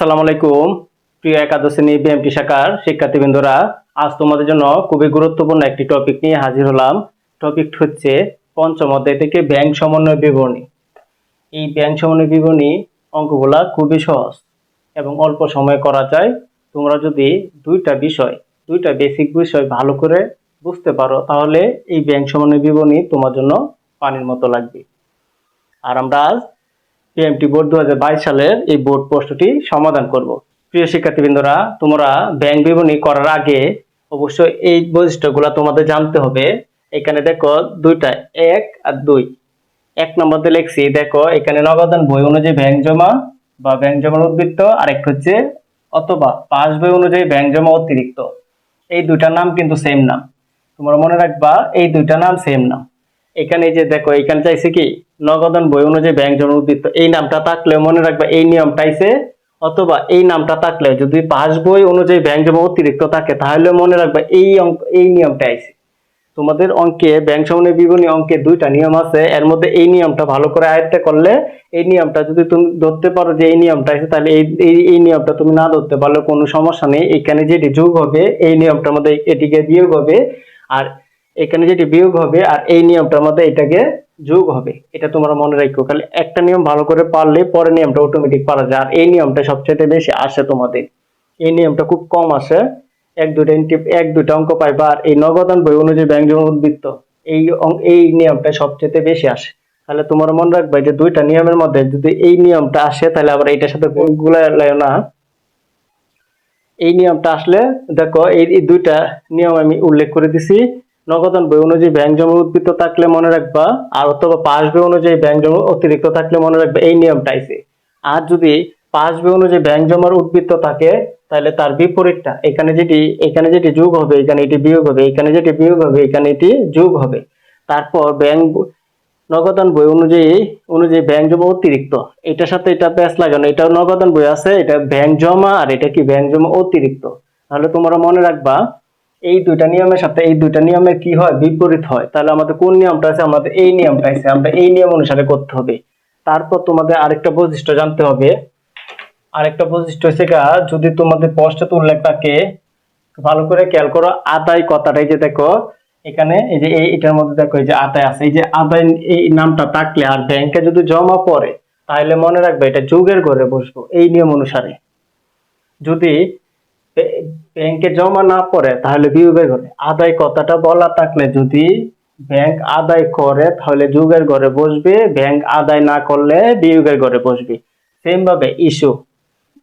আসসালামু আলাইকুম। প্রিয় একাদশ শ্রেণি বিএমটি শাখার শিক্ষার্থীবৃন্দরা, আজ তোমাদের জন্য খুবই গুরুত্বপূর্ণ একটি টপিক নিয়ে হাজির হলাম। টপিকটি হচ্ছে পঞ্চম অধ্যায় থেকে ব্যাংক সমন্বয় বিবরণী। এই ব্যাংক সমন্বয় বিবরণী অঙ্কগুলা খুবই সহজ এবং অল্প সময়ে করা যায়। তোমরা যদি দুইটা বিষয়, দুইটা বেসিক বিষয় ভালো করে বুঝতে পারো, তাহলে এই ব্যাংক সমন্বয় বিবরণী তোমার জন্য পানির মতো লাগবে। আর আমরা আজ পিএমটি বোর্ড দু হাজার বাইশ সালের এই বোর্ড প্রশ্নটি সমাধান করব। প্রিয় শিক্ষার্থীবৃন্দরা, তোমরা ব্যাংক বিবরণী করার আগে অবশ্যই এই বৈশিষ্ট্যগুলো তোমাদের জানতে হবে। এখানে দেখো দুইটা, এক আর দুই। এক নম্বরতে লিখছি, দেখো এখানে নগদান বই অনুযায়ী ব্যাংক জমা বা ব্যাংক জমার উদ্বৃত্ত আর হচ্ছে অথবা পাস বই অনুযায়ী ব্যাংক জমা অতিরিক্ত। এই দুইটার নাম কিন্তু সেম নাম। তোমরা মনে রাখবা, এই দুইটা নাম সেম নাম এখানে যে দেখো, এখানে চাইছে কি? নগদন বই অনুযায়ী ব্যাংক জমা উদ্বৃত্ত এই নামটা থাকলে মনে রাখবা এই নিয়মটা আইছে অথবা এই নামটা থাকলে যদি পাস বই অনুযায়ী ব্যাংক জমা অতিরিক্ত থাকে, তাহলে মনে রাখবা এই অঙ্ক এই নিয়মটা আইছে। তোমাদের অঙ্কে ব্যাংক সমন্বয় বিবরণী অঙ্কে দুইটা নিয়ম আছে। এর মধ্যে এই নিয়মটা ভালো করে আয়ত্ত করলে এই নিয়মটা যদি তুমি ধরতে পারো যে এই নিয়মটা আছে তাহলে এই এই এই নিয়মটা তুমি না ধরতে পারলে কোনো সমস্যা নেই। এখানে যেটি যোগ হবে, এই নিয়মটার মধ্যে এটিকে বিয়োগ হবে। আর এখানে যেটি বিয়োগ হবে আর এই নিয়মটার মধ্যে এটাকে যোগ হবে। এটা তোমরা মনে রাখো খালি একটা নিয়ম ভালো করে পারলে পরের নিয়মটা অটোমেটিক পারা যায়। আর এই নিয়মটা সবচেয়ে বেশি আসে তোমাদের। এই নিয়মটা খুব কম আসে। এক দুইটা ইনটি- এক দুইটা অঙ্ক পাইবা আর এই নগদান বই অনুযায়ী ব্যাংক জমা উদ্বৃত্ত, এই এই নিয়মটা সবচেয়ে বেশি আসে। তাহলে তোমার মনে রাখবে যে দুইটা নিয়মের মধ্যে যদি এই নিয়মটা আসে, তাহলে আবার এটার সাথে গুলায় না। এই নিয়মটা আসলে দেখো এই দুইটা নিয়ম আমি উল্লেখ করে দিছি। নগদান বই অনুযায়ী ব্যাংক জমা উদ্বৃত্ত থাকলে মনে রাখবা, আর অথবা পাস বই অনুযায়ী ব্যাংক জমা অতিরিক্ত থাকলে মনে রাখবা এই নিয়মটা আইছে। আর যদি পাস বই অনুযায়ী ব্যাংক জমার উদ্বৃত্ত থাকে, তাহলে তার বিপরীতটা, এখানে যেটি এখানে যেটি যোগ হবে, এখানে এটি বিয়োগ হবে, এখানে যেটি বিয়োগ হবে, এখানে এটি যোগ হবে। তারপর ব্যাংক নগদান বই অনুযায়ী অনুযায়ী ব্যাংক জমা অতিরিক্ত, এটার সাথে এটা প্যাচ লাগানো এটা নগদান বই আছে, এটা ব্যাংক জমা, আর এটা কি ব্যাংক জমা অতিরিক্ত। তাহলে তোমরা মনে রাখবা এই দুইটা নিয়মের সাথে এই দুইটা নিয়মের কি হয়? বিপরীত হয়। তাহলে আমাদের কোন নিয়মটা আছে? আমাদের এই নিয়মটা আছে। আমরা এই নিয়ম অনুসারে করতে হবে। তারপর তোমাদের আরেকটা বৈশিষ্ট্য জানতে হবে। আরেকটা বৈশিষ্ট্য হচ্ছে যদি তোমাদের পোস্টে উল্লেখ থাকে, ভালো করে খেয়াল করো, আদায় কথাটা এই যে দেখো, এখানে এই যে এটার মধ্যে দেখো, এই যে আদায় আছে। এই যে আদায় এই নামটা থাকলে আর ব্যাংকে যদি জমা পড়ে, তাহলে মনে রাখবে এটা যুগের ঘরে বসবো, এই নিয়ম অনুসারে। যদি ব্যাংকে জমা না পড়ে তাহলে বিয়োগের ঘরে। আদায় কথাটা বলা থাকলে যদি ব্যাংক আদায় করে তাহলে যুগের ঘরে বসবে, ব্যাংক আদায় না করলে বিয়োগের ঘরে বসবে। সেম ভাবে ইস্যু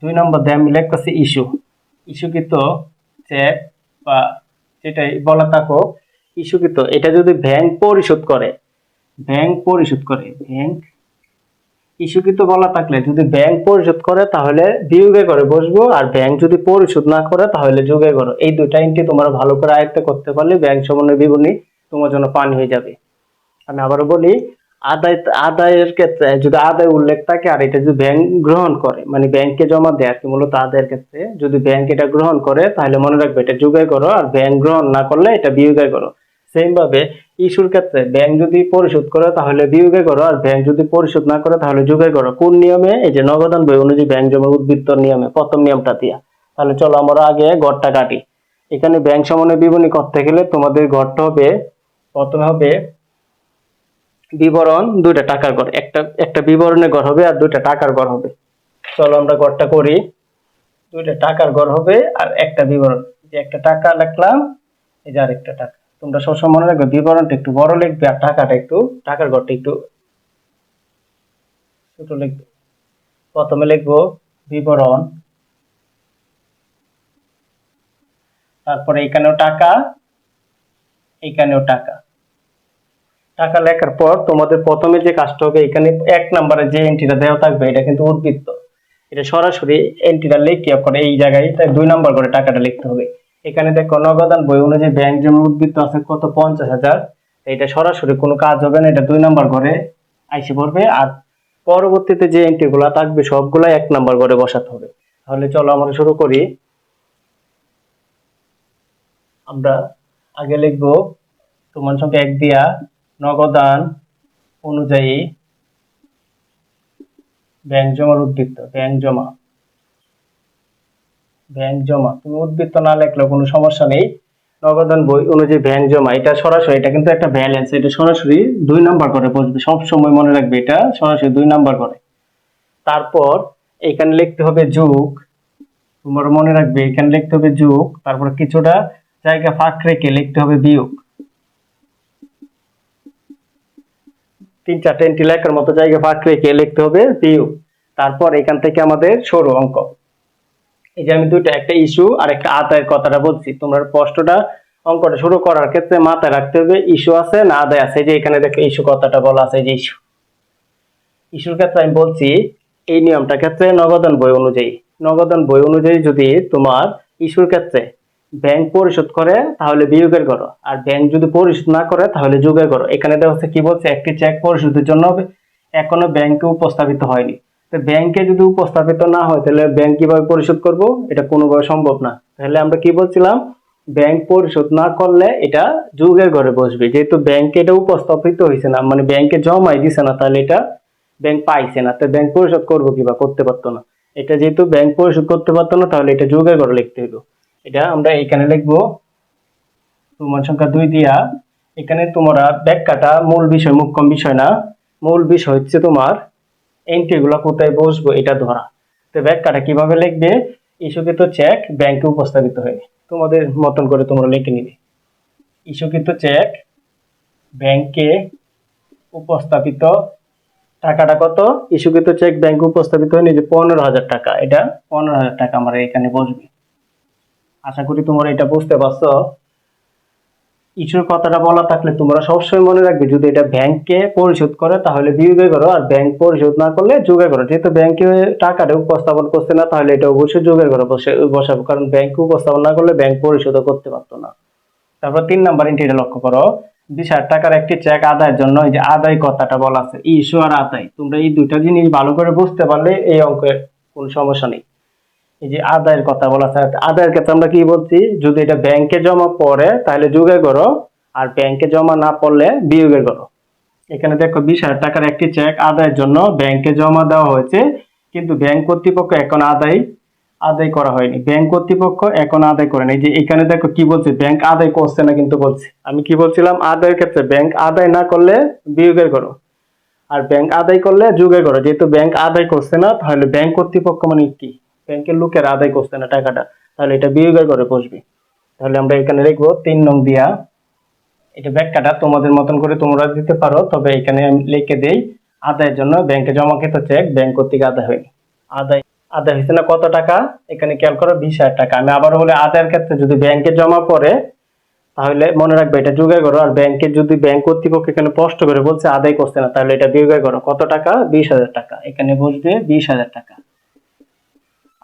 দুই নম্বর দিয়ে আমি লিখতেছি ইস্যু ইস্যুকৃত চেক বা, যেটাই বলা থাকো ইস্যুকৃত এটা যদি ব্যাংক পরিশোধ করে, ব্যাংক পরিশোধ করে, ব্যাংক ইস্যুকৃত বলা থাকলে যদি ব্যাংক পরিশোধ করে, তাহলে বিয়োগে করে বসবো। আর ব্যাংক যদি পরিশোধ না করে, তাহলে যোগে করো। এই দুটা ইনটি তোমরা ভালো করে আয়ত্ত করতে পারলে ব্যাংক সমন্বয় বিবরণী তোমার জন্য পানি হয়ে যাবে। আমি আবারও বলি, আদায়, আদায়ের ক্ষেত্রে যদি আদায় উল্লেখ থাকে, আর এটা যদি ব্যাংক গ্রহণ করে মানে ব্যাংকে জমা দেয়, আর কি মূলত আদায়ের ক্ষেত্রে, যদি ব্যাংক এটা গ্রহণ করে, তাহলে মনে রাখবে এটা যোগায় করো, আর ব্যাংক গ্রহণ না করলে এটা বিয়োগে করো। সেম ভাবে ইস্যুর ক্ষেত্রে ব্যাংক যদি পরিশোধ করে, তাহলে বিয়োগে করো। আর ব্যাংক যদি পরিশোধ না করে, তাহলে যোগে করো। কোন নিয়মে? এই যে নগদান বই অনুযায়ী ব্যাংক জমা উদ্বৃত্ত নিয়মে, প্রথম নিয়মটা দিয়া। তাহলে চলো আমরা আগে গড়টা কাটি। এখানে ব্যাংক সমন্বয় বিবরণী করতে গেলে তোমাদের গড়টা হবে, প্রথমে হবে বিবরণ দুইটা টাকার গড় একটা একটা বিবরণের গড় হবে আর দুইটা টাকার গড় হবে। চলো আমরা গড়টা করি। দুইটা টাকার গড় হবে আর একটা বিবরণ। যে একটা টাকা লিখলাম, এই যে আরেকটা টাকা। তোমরা সবসময় মনে রাখবে বিবরণটা একটু বড় লিখবে আর টাকাটা একটু, টাকার গড়টা একটু ছোট লিখবে। প্রথমে লিখব বিবরণ। তারপরে এখানেও টাকা এখানেও টাকা। টাকা লেখার পর তোমাদের প্রথমে যে কাজটা হবে, এখানে এক নম্বরে যে এন্ট্রিটা দেওয়া থাকবে, এটা কিন্তু উদ্বৃত্ত। এটা সরাসরি এন্ট্রিটা লিখে করে এই জায়গায় দুই নম্বর করে টাকাটা লিখতে হবে। এখানে দেখো নগদান বই অনুযায়ী ব্যাংক জমা উদ্বৃত্ত আছে কত? পঞ্চাশ হাজার। এটা সরাসরি কোনো কাজ হবে না, এটা দুই নম্বর ঘরে আইসে পড়বে। আর পরবর্তীতে যে এন্ট্রি গুলা থাকবে সবগুলা এক নম্বর ঘরে বসাতে হবে। তাহলে চলো আমরা শুরু করি। আমরা আগে লিখব সমান সংখ্যা এক দিয়া নগদান অনুযায়ী ব্যাংক জমার উদ্বৃত্ত ব্যাংক জমা। ব্যাংক জমা। তুমি উদ্বৃত্ত না লেখলেও কোনো সমস্যা নেই। নগদান বই অনুযায়ী ব্যাংক জমা, এটা সরাসরি, এটা কিন্তু একটা ব্যালেন্স এটা সরাসরি দুই নাম্বার করে বসবে। সব সময় মনে রাখবে এটা সরাসরি দুই নাম্বার করে। তারপর এখানে লিখতে হবে যুগ। তোমার মনে রাখবে, এখানে লিখতে হবে যুগ। তারপর কিছুটা জায়গা ফাঁক রেখে লিখতে হবে বিয়োগ। তিন চারটে লেখার মতো জায়গা ফাঁক রেখে লিখতে হবে বিয়োগ। তারপর এখান থেকে আমাদের সরু অঙ্ক। এই যে আমি দুইটা একটা ইস্যু আর একটা আদায়ের কথাটা বলছি, তোমরা স্পষ্টটা অঙ্কটা শুরু করার ক্ষেত্রে মাথায় রাখতে হবে ইস্যু আছে না আদায় আছে? যে এখানে দেখো ইস্যু কথাটা বলা আছে যে ইস্যু ইস্যুর ক্ষেত্রে আমি বলছি, এই নিয়মটা ক্ষেত্রে নগদান বই অনুযায়ী, নগদান বই অনুযায়ী যদি তোমার ইস্যুর ক্ষেত্রে ব্যাংক পরিশোধ করে, তাহলে বিয়োগের করো আর ব্যাংক যদি পরিশোধ না করে, তাহলে যোগের করো এখানে দেখা হচ্ছে কি বলছে, একটি চেক পরিশোধের জন্য এখনও ব্যাংকে উপস্থাপিত হয়নি। তো ব্যাংকে যদি উপস্থাপিত না হয়, তাহলে ব্যাংক কীভাবে পরিশোধ করব? এটা কোনোভাবে সম্ভব না। তাহলে আমরা কি বলছিলাম? ব্যাংক পরিশোধ না করলে এটা যুগের ঘরে বসবে। যেহেতু ব্যাংকে এটা উপস্থাপিত হয়েছে না মানে ব্যাংকে জমাই দিছে না, তাহলে এটা ব্যাংক পাইছে না। তো ব্যাংক পরিশোধ করব কিবা করতে পারতো না। এটা যেহেতু ব্যাংক পরিশোধ করতে পারতো না, তাহলে এটা যুগের ঘরে লিখতে হইল। এটা আমরা এখানে লিখব। তোমার সংখ্যা দুই দিয়া। এখানে তোমরা ব্যাখ্যাটা মূল বিষয় মুখ্যম বিষয় না। মূল বিষয় হচ্ছে তোমার এন্ট্রি গুলা কোথায় বসবো এটা ধরা। তো ব্যাখ্যাটা কীভাবে লিখবে? ইস্যুকৃত চেক ব্যাংকে উপস্থাপিত হয়। তোমাদের মতন করে তোমরা লিখে নিবে। ইস্যুকৃত চেক ব্যাংকে উপস্থাপিত টাকাটা কত? ইস্যুকৃত চেক ব্যাংকে উপস্থাপিত হয়নি যে পনেরো হাজার টাকা। এটা পনেরো হাজার টাকা আমার এখানে বসবে। আশা করি তোমরা এটা বুঝতে পারছ। ইস্যুর কথাটা বলা থাকলে তোমরা সবসময় মনে রাখবে, যদি এটা ব্যাংকে পরিশোধ করে, তাহলে বিয়োগে করো, আর ব্যাংক পরিশোধ না করলে যোগে করো। যেহেতু ব্যাংকে টাকাটা উপস্থাপন করছে না, তাহলে এটা অবশ্যই যোগের করো বসাবো। কারণ ব্যাংকে উপস্থাপন না করলে ব্যাংক পরিশোধও করতে পারতো না। তারপর তিন নাম্বার এন্ট্রিটা লক্ষ্য করো। বিশ হাজার টাকার একটি চেক আদায়ের জন্য এই যে আদায় কথাটা বলা আছে ইস্যু আর আদায়। তোমরা এই দুইটা জিনিস ভালো করে বুঝতে পারলে এই অঙ্কের কোনো সমস্যা নেই। এই যে আদায়ের কথা বলা আছে, আদায়ের ক্ষেত্রে আমরা কি বলছি, যদি এটা ব্যাংকে জমা পড়ে, তাহলে যোগে করো, আর ব্যাংকে জমা না পড়লে বিয়োগের করো। এখানে দেখো বিশ হাজার টাকার একটি চেক আদায়ের জন্য ব্যাংকে জমা দেওয়া হয়েছে, কিন্তু ব্যাংক কর্তৃপক্ষ এখন আদায় আদায় করা হয়নি। ব্যাংক কর্তৃপক্ষ এখন আদায় করেনি এই যে এখানে দেখো কি বলছে ব্যাংক আদায় করছে না কিন্তু বলছে। আমি কি বলছিলাম, আদায়ের ক্ষেত্রে ব্যাংক আদায় না করলে বিয়োগের করো। আর ব্যাংক আদায় করলে যুগে করো। যেহেতু ব্যাংক আদায় করছে না, তাহলে ব্যাংক কর্তৃপক্ষ মানে কি? ব্যাংকের লোকের আদায় করছে না টাকাটা, তাহলে এটা বিয়োগের করে বসবে। তাহলে আমরা এখানে লিখব তিন নং দিয়া, এটা ব্যাখ্যাটা তোমাদের মতন করে তোমরা দিতে পারো, তবে এখানে লিখে দেই, আদায়ের জন্য ব্যাংকে জমাকৃত চেক ব্যাংক কর্তৃক আদায় হয়নি। আদায় আদায় হয়েছে না কত টাকা? এখানে খেয়াল করো বিশ হাজার টাকা। আমি আবার বলে, আদায়ের ক্ষেত্রে যদি ব্যাংকে জমা পড়ে, তাহলে মনে রাখবে এটা যোগায় করো আর ব্যাংকে যদি ব্যাংক কর্তৃপক্ষ এখানে স্পষ্ট করে বলছে আদায় করছে না, তাহলে এটা বিয়োগে করো কত টাকা? বিশ হাজার টাকা। এখানে বসবে বিশ হাজার টাকা।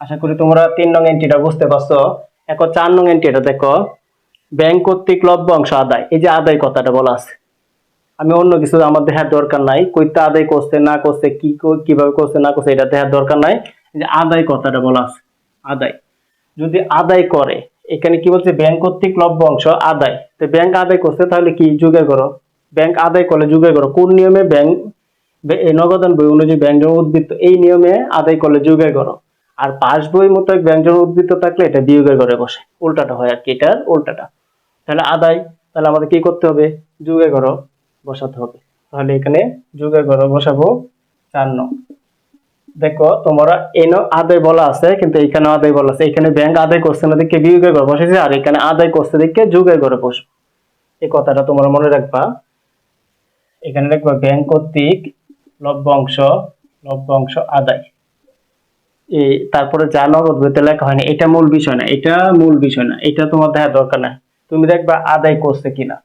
আশা করি তোমরা তিন নং এন্ট্রিটা বুঝতে পারছ। এখন চার নং এন্ট্রিটা দেখো। ব্যাংক কর্তৃক লভ্যাংশ আদায়। এই যে আদায় কথাটা বলা আছে। আমি অন্য কিছু আমার দেখার দরকার নাই। কইতে আদায় করছে, না করছে, কি কীভাবে করছে, না করছে, এটা দেখার দরকার নাই। যে আদায় কথাটা বলা আছে। আদায়। যদি আদায় করে, এখানে কি বলছে? ব্যাংক কর্তৃক লভ্যাংশ আদায়। তো ব্যাংক আদায় করছে, তাহলে কি যুগে করো? ব্যাংক আদায় করলে যুগে করো। কোন নিয়মে ব্যাংক নগদান বই অনুযায়ী ব্যাংক উদ্বৃত্ত, এই নিয়মে আদায় করলে যুগে করো। আর পাস বই মতো ব্যাংক জমা উদ্বৃত্ত থাকলে এটা বিয়োগের ঘরে বসে। উল্টাটা হয় আর কি, এটার উল্টাটা। তাহলে আদায়, তাহলে আমাদের কি করতে হবে? যুগে ঘর বসাতে হবে। তাহলে এখানে যুগে ঘর বসাবো চার নং। দেখো, তোমরা এন আদায় বলা আছে, কিন্তু এখানে আদায় বলা আছে। এখানে ব্যাংক আদায় করছে না, দেখে বিয়োগের ঘর বসেছে, আর এখানে আদায় করছে, দেখে যুগের ঘরে বসবো এই কথাটা তোমরা মনে রাখবা। এখানে লিখবা ব্যাংক কর্তৃক লভ্যাংশ লভ্যাংশ আদায়। তারপরে যা নগদ বইতে লেখা হয়নি, এটা মূল বিষয় না, এটা মূল বিষয় না, এটা তোমার দেখা দরকার নাই। তুমি দেখবা আদায় করছে কিনা।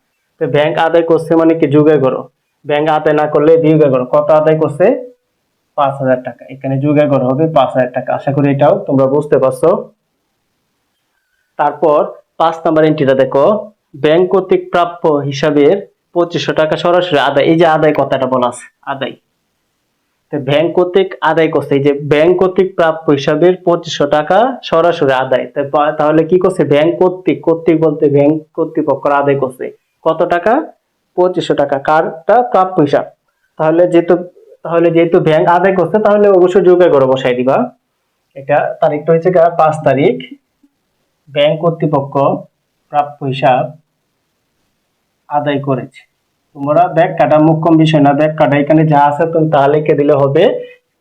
তো ব্যাংক আদায় করছে মানে কি যুগে করো ব্যাংক আদায় না করলে বিয়োগে করো কত আদায় করছে? পাঁচ হাজার টাকা। এখানে যুগে করো হবে পাঁচ হাজার টাকা। আশা করি এটাও তোমরা বুঝতে পারছ। তারপর পাঁচ নাম্বার এন্ট্রিটা দেখো। ব্যাংক কর্তৃক প্রাপ্য হিসাবের পঁচিশশো টাকা সরাসরি আদায়। এই যে আদায় কথাটা বলা আছে, আদায়। ব্যাংক কর্তৃক আদায় করছে। এই যে ব্যাংক কর্তৃক প্রাপ্য হিসাবের পঁচিশশো টাকা সরাসরি আদায়। তাহলে কি করছে? ব্যাংক কর্তৃক কর্তৃক বলতে ব্যাংক কর্তৃপক্ষ আদায় করছে। কত টাকা? পঁচিশশো টাকা। কারটা প্রাপ্য হিসাব। তাহলে যেহেতু তাহলে যেহেতু ব্যাংক আদায় করছে, তাহলে অবশ্যই যোগে করে বসাই দিবা। এটা তারিখটা হচ্ছে পাঁচ তারিখ। ব্যাংক কর্তৃপক্ষ প্রাপ্য হিসাব আদায় করেছে। তোমরা দেখ কাটা মুখ্যম বিষয় না, দেখ কাটা এখানে যা আছে তুমি তা লিখে দিলে হবে।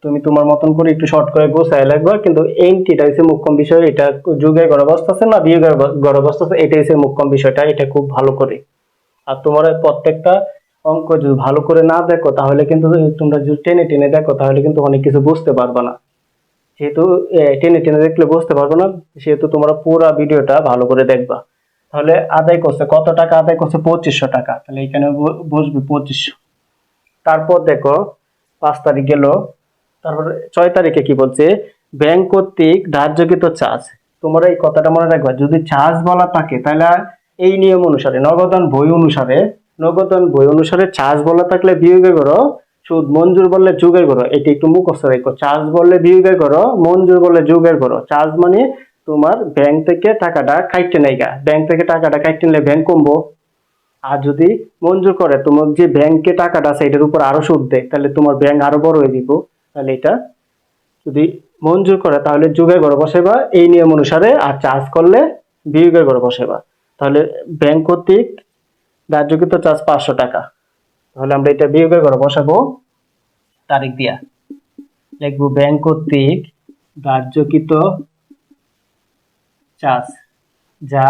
তুমি তোমার মতন করে একটু শর্ট করে গোছায় লাগবে, কিন্তু এনটিটা হচ্ছে মুখ্যম বিষয়, এটা যুগের গর্ভস্থ আছে না বিয়োগের গর্ভস্থ আছে এটা হচ্ছে মুখ্যম বিষয়টা, এটা খুব ভালো করে। আর তোমরা প্রত্যেকটা অঙ্ক যদি ভালো করে না দেখো, তাহলে কিন্তু তোমরা যদি টেনে টেনে দেখো, তাহলে কিন্তু অনেক কিছু বুঝতে পারবে না। যেহেতু টেনে টেনে দেখলে বুঝতে পারবে না, সেহেতু তোমরা পুরো ভিডিওটা ভালো করে দেখবা। তাহলে আদায় করছে, কত টাকা আদায় করছে? পঁচিশশো টাকা। তাহলে এখানে বসবে পঁচিশশো। তারপর দেখো, পাঁচ তারিখ গেল। তারপর ছয় তারিখে কি বলছে? ব্যাংক কর্তৃক ধার্যকৃত চার্জ। তোমরা এই কথাটা মনে রাখবা, যদি চার্জ বলা থাকে, তাহলে এই নিয়ম অনুসারে নগদান বই অনুসারে নগদান বই অনুসারে চার্জ বলা থাকলে বিয়োগে করো, সুদ মঞ্জুর বললে যুগের করো। এটা একটু মুখস্থ রেখো। চার্জ বললে বিয়োগের করো, মঞ্জুর বললে যুগের করো। চার্জ মানে তোমার ব্যাংক থেকে টাকাটা কাইটে নেইগা। ব্যাংক থেকে টাকাটা কাইটে নিলে ব্যাংক কমবো। আর যদি মঞ্জুর করে তোমার যে ব্যাংকে টাকাটা আছে, এটার উপর আরও সুদ দেয়, তাহলে তোমার ব্যাংক আরও বড় হয়ে দিব। তাহলে এটা যদি মঞ্জুর করে, তাহলে যুগের ঘরে বসেবা, এই নিয়ম অনুসারে আর চার্জ করলে বিয়োগের ঘরে বসেবা। তাহলে ব্যাংক কর্তৃক ধার্যকৃত চার্জ পাঁচশো টাকা। তাহলে আমরা এটা বিয়োগের ঘরে বসাবো। তারিখ দিয়া। লিখব ব্যাংক কর্তৃক ধার্যকৃত চার্জ যা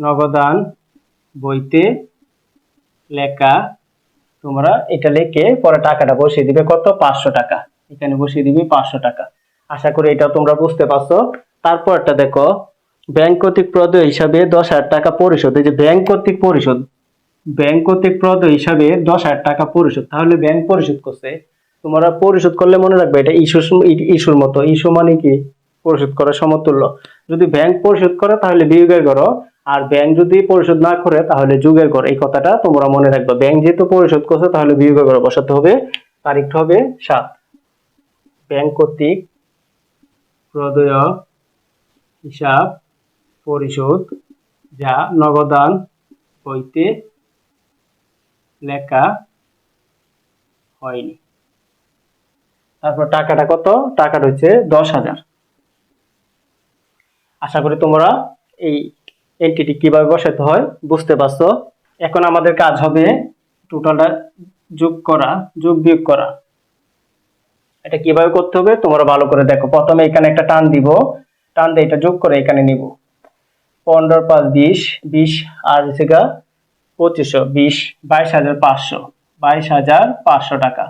নগদান বইতে লেখা। তোমরা এটা লিখে পরে টাকাটা বসিয়ে দিবে কত? পাঁচশো টাকা। এখানে বসিয়ে দিবে পাঁচশো টাকা। আশা করি এটা তোমরা বুঝতে পারছ। তারপরটা দেখো, ব্যাংক কর্তৃক প্রদ হিসাবে দশ হাজার টাকা পরিশোধ। এই যে ব্যাংক কর্তৃক পরিশোধ, ব্যাংক কর্তৃক প্রদ হিসাবে দশ হাজার টাকা পরিশোধ। তাহলে ব্যাংক পরিশোধ করছে। তোমরা পরিশোধ করলে মনে রাখবে এটা ইস্যুর ইস্যুর মতো। ইস্যু মানে কি? পরিশোধ করার সমতুল্য। যদি ব্যাংক পরিশোধ করে, তাহলে বিয়োগের করো আর ব্যাংক যদি পরিশোধ না করে, তাহলে যুগের করো এই কথাটা তোমরা মনে রাখবে। ব্যাংক যেহেতু পরিশোধ করছে, তাহলে বিয়োগের করো বসাতে হবে। তারিখটা হবে সাত। ব্যাংক কর্তৃক প্রদয় হিসাব পরিশোধ যা নগদান হইতে লেখা হয়নি। তারপর টাকাটা কত? টাকাটা হচ্ছে দশ হাজার। আশা করি তোমরা এই এন্টিটি কীভাবে বসাতে হয় বুঝতে পারছ। এখন আমাদের কাজ হবে টোটালটা যোগ করা, যোগ বিয়োগ করা। এটা কীভাবে করতে হবে তোমরা ভালো করে দেখো। প্রথমে এখানে একটা টান দিব। টান দিয়ে এটা যোগ করে এখানে নিব। পনেরো পাঁচ বিশ বিশ আর হচ্ছে গা পঁচিশশো, বিশ, বাইশ হাজার পাঁচশো, বাইশ হাজার পাঁচশো টাকা।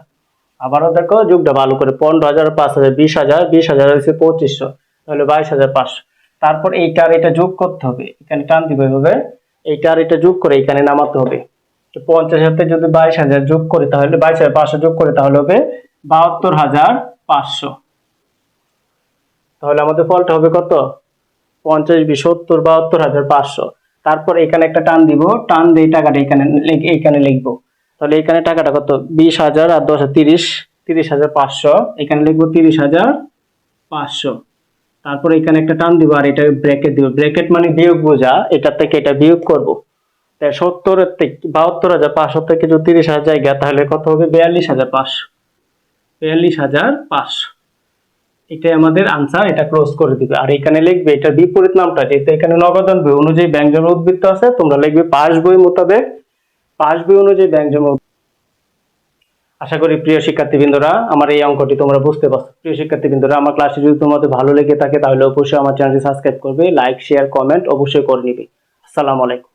আবারও দেখো, যোগটা ভালো করে। পনেরো হাজার, পাঁচ হাজার, বিশ হাজার বিশ হাজার হচ্ছে পঁচিশশো, তাহলে বাইশ হাজার পাঁচশো। তারপর এইটার এটা যোগ করতে হবে। এখানে টান দিবে এভাবে। এইটার এটা যোগ করে এখানে নামাতে হবে। তো পঞ্চাশ হাজার যদি বাইশ হাজার যোগ করে, তাহলে বাইশ হাজার পাঁচশো যোগ করে, তাহলে হবে বাহাত্তর হাজার পাঁচশো। তাহলে আমাদের ফলটা হবে কত? পঞ্চাশ বিশ সত্তর বাহাত্তর হাজার পাঁচশো। তারপর এখানে একটা টান দিব। টান দিয়ে টাকাটা এখানে এইখানে লিখব। তাহলে এখানে টাকাটা কত? বিশ হাজার আর দশ হাজার তিরিশ। তিরিশ হাজার পাঁচশো। এখানে লিখব তিরিশ হাজার পাঁচশো। তারপর এখানে একটা টান দিব আর এটা ব্র্যাকেট দিব। ব্র্যাকেট মানে বিয়োগ বোঝা এটা থেকে এটা বিয়োগ করব। তাই সত্তরের থেকে বাহাত্তর হাজার পাঁচশো থেকে যদি তিরিশ হাজার জায়গা তাহলে কত হবে? বিয়াল্লিশ হাজার পাঁচশো। বিয়াল্লিশ হাজার পাঁচশো। এটাই আমাদের আনসার এটা ক্লোজ করে দিবে। আর এখানে লিখবে এটা বিপরীত নামটা, যেহেতু এখানে নগদান বই অনুযায়ী ব্যাংক জমা উদ্বৃত্ত আছে, তোমরা লিখবে পাস বই মোতাবেক। পাস বই অনুযায়ী ব্যাংক জমা। আশা করি প্রিয় শিক্ষার্থীবৃন্দরা, আমার এই অঙ্কটি তোমরা বুঝতে পারছ। প্রিয় শিক্ষার্থীবৃন্দরা, আমার ক্লাসে যদি তোমাদের ভালো লেগে থাকে, তাহলে অবশ্যই আমার চ্যানেলটি সাবস্ক্রাইব করবে লাইক শেয়ার কমেন্ট অবশ্যই করে নিবে। আসসালামু আলাইকুম।